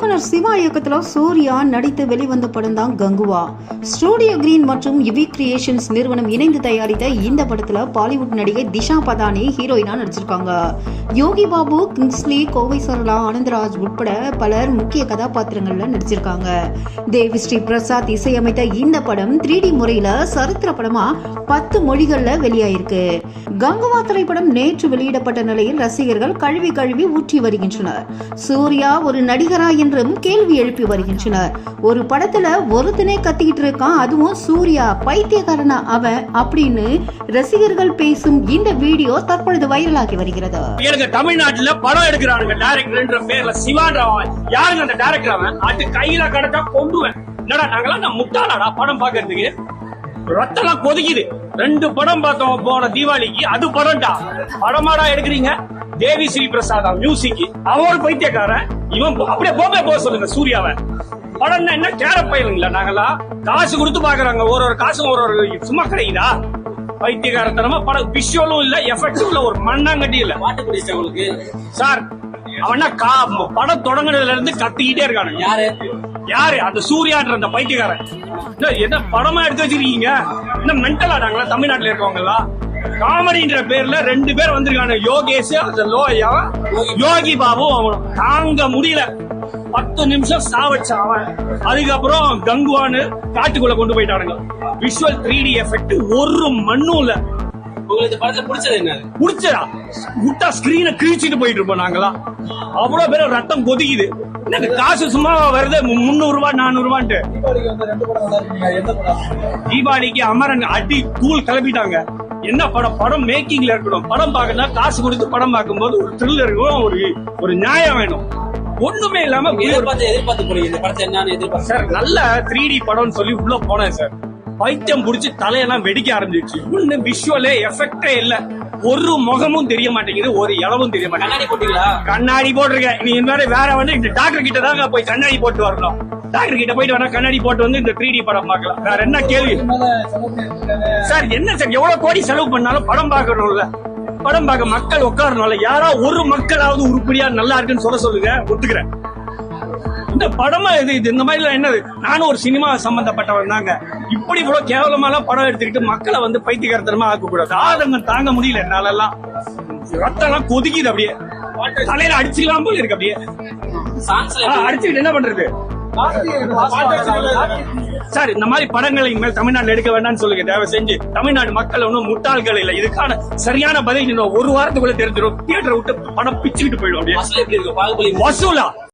இயக்குனர் சிவா இயக்கத்தில் சூர்யா நடித்து வெளிவந்த படம் தான் கங்குவா. ஸ்டூடியோ கிரீன் மற்றும் யுவி கிரியேஷன்ஸ் நிறுவனம் இணைந்து தயாரித்த இந்த படத்தில் பாலிவுட் நடிகை திஷா பதானி ஹீரோயினா நடிச்சிருக்காங்க. யோகி பாபு கிங்ஸ்லி கோவை சரளா ஆனந்தராஜ் உட்பட பலர் முக்கிய கதாபாத்திரங்கள்ல நடிச்சிருக்காங்க. தேவி ஸ்ரீ பிரசாத் இசையமைத்த இந்த படம் த்ரீ டி முறையில சரித்திர படமா பத்து மொழிகள்ல வெளியாயிருக்கு. கங்குவா திரைப்படம் நேற்று வெளியிடப்பட்ட நிலையில் ரசிகர்கள் கழுவி கழுவி ஊற்றி வருகின்றனர். சூர்யா ஒரு நடிகரா என்றும் கேள்வி எழுப்பி வருகின்றனர். ஒரு படத்துல ஒருத்தனே கத்திக்கிட்டு இருக்கான் அதுவும் சூர்யா பைத்தியக்காரனா அவன் அப்படின்னு ரசிகர்கள் பேசும் இந்த வீடியோ தற்பொழுது வைரலாகி வருகிறது. எனக்கு தமிழ்நாட்டுல படம் எடுக்கிறானுங்க டைரக்டர்ன்ற பேர்ல சிவான்ற யாருங்க அந்த டைரக்டர் அவன்? அது கையில கடத்தா கொண்டுவேன் என்னடா நாங்களாம் நான் முட்டாளாடா படம் பாக்குறதுக்கு ரத்தம்லாம் கொதிக்குது. ரெண்டு படம் பார்த்தோம் போன தீபாவளிக்கு. அது படம்டா. படமாடா எடுக்கிறீங்க? தேவி ஸ்ரீ பிரசாதா மியூசிக் அவன் ஒரு பைத்தியக்காரன். இவன் அப்படியே போமே போக சொல்லுங்க சூர்யாவை. படம்னா என்ன? கேர பயிலுங்களா நாங்களாம் காசு கொடுத்து பாக்குறாங்க ஒரு ஒரு காசும் ஒரு ஒரு சும்மா கிடைக்குதா பைத்தியக்காரத்தனமா படம். விஷுவலும் இல்ல எஃபெக்டும் இல்ல ஒரு மண்ணாங்கட்டி இல்ல. பாட்டு பிடிச்ச உங்களுக்கு? சார் அவனா கா படம் தொடங்குனதுல இருந்து கத்திக்கிட்டே இருக்கானுங்க. யாரு? யாரு? அந்த சூர்யான்ற அந்த பைத்தியக்காரன். என்ன, படமா எடுத்து வச்சிருக்கீங்க? என்ன மென்டல் ஆடாங்களா தமிழ்நாட்டுல இருக்கவங்க எல்லாம் காமெடின்ற பேர்ல ரெண்டு பேர் வந்திருக்காங்க. யோகேஷ் அந்த லோயா யோகி பாபு அவனும். தாங்க முடியல. பத்து நிமிஷம் சாவச்சான் அவன். அதுக்கப்புறம் கங்குவான்னு காட்டுக்குள்ள கொண்டு போயிட்டானுங்க. விஷுவல் த்ரீ டி எஃபெக்ட் ஒரு மண்ணும் இல்ல. உங்களுக்கு இந்த படத்துல பிடிச்சது என்ன? புடிச்சதா? விட்டா ஸ்கிரீனை கிழிச்சிட்டு போயிட்டு இருப்போம் நாங்களாம் அவ்வளவு பேர் ரத்தம் கொதிக்குது. எனக்கு காசு சும்மா வருது. முந்நூறு ரூபாய் நானூறு ரூபான்ட்டு. தீபாவளிக்கு அமரன் அடி தூள் கிளப்பிட்டாங்க. என்ன படம்? படம் மேக்கிங்ல இருக்கணும். படம் பார்க்கணும் காசு கொடுத்து படம் பார்க்கும்போது ஒரு த்ரில் இருக்கும் ஒரு ஒரு நியாயம் வேணும். ஒண்ணுமே இல்லாம எதிர்பார்த்து எதிர்பார்த்து போறீங்க இந்த படத்தை என்னன்னு எதிர்பார்த்து சார் நல்ல த்ரீ டி படம்னு சொல்லி உள்ள போனேன் சார். பைத்தியம் புடிச்சு தலையெல்லாம் வெடிக்க ஆரம்பிச்சிச்சு. ஒண்ணு விஷுவலே எஃபெக்டே இல்ல. ஒரு முகமும் தெரிய மாட்டேங்குது ஒரு இளவும் தெரிய மாட்டேங்குது. கண்ணாடி போட்டீங்களா? கண்ணாடி போட்டிருக்கேன். நீ இந்த வேற வந்து இந்த டாக்டர் கிட்ட தாங்க போய் கண்ணாடி போட்டு வரணும். டாக்டர் கிட்ட போயிட்டு வேணா கண்ணாடி போட்டு வந்து இந்த த்ரீ டி படம் பார்க்கலாம். வேற என்ன கேள்வி? சார் என்ன சார் எவ்வளவு கோடி செலவு பண்ணாலும் படம் பார்க்கணும்ல. படம் பார்க்க மக்கள் உட்காரணும்ல. யாரா ஒரு மக்களாவது உருப்படியா நல்லா இருக்குன்னு சொல்ல சொல்லுங்க ஒத்துக்கிறேன். இந்த படமா இது இது இந்த மாதிரி என்னது? நானும் ஒரு சினிமா சம்பந்தப்பட்டவன் தாங்க. இப்படி இவ்வளவு கேவலமாலாம் படம் எடுத்துக்கிட்டு மக்களை வந்து பைத்தியகாரத்தனமா ஆக்க கூடாது ஆதங்கம் தாங்க முடியல என்னால எல்லாம் ரத்தம் எல்லாம் கொதிக்குது அப்படியே. தலையில அடிச்சுக்கலாம் போல இருக்கு அப்படியே. அடிச்சுக்கிட்டு என்ன பண்றது? சார் இந்த மாதிரி படங்களை இனிமேல் தமிழ்நாட்டுல எடுக்க வேண்டாம்னு சொல்லுங்க. தயவு செஞ்சு தமிழ்நாடு மக்கள் ஒன்றும் முட்டாள்கள் இல்லை. இதுக்கான சரியான பதில் இன்னும் ஒரு வாரத்துக்குள்ள தெரிஞ்சிடும். தியேட்டரை விட்டு படம் பிச்சுக்கிட்டு போயிடும் வசூலா?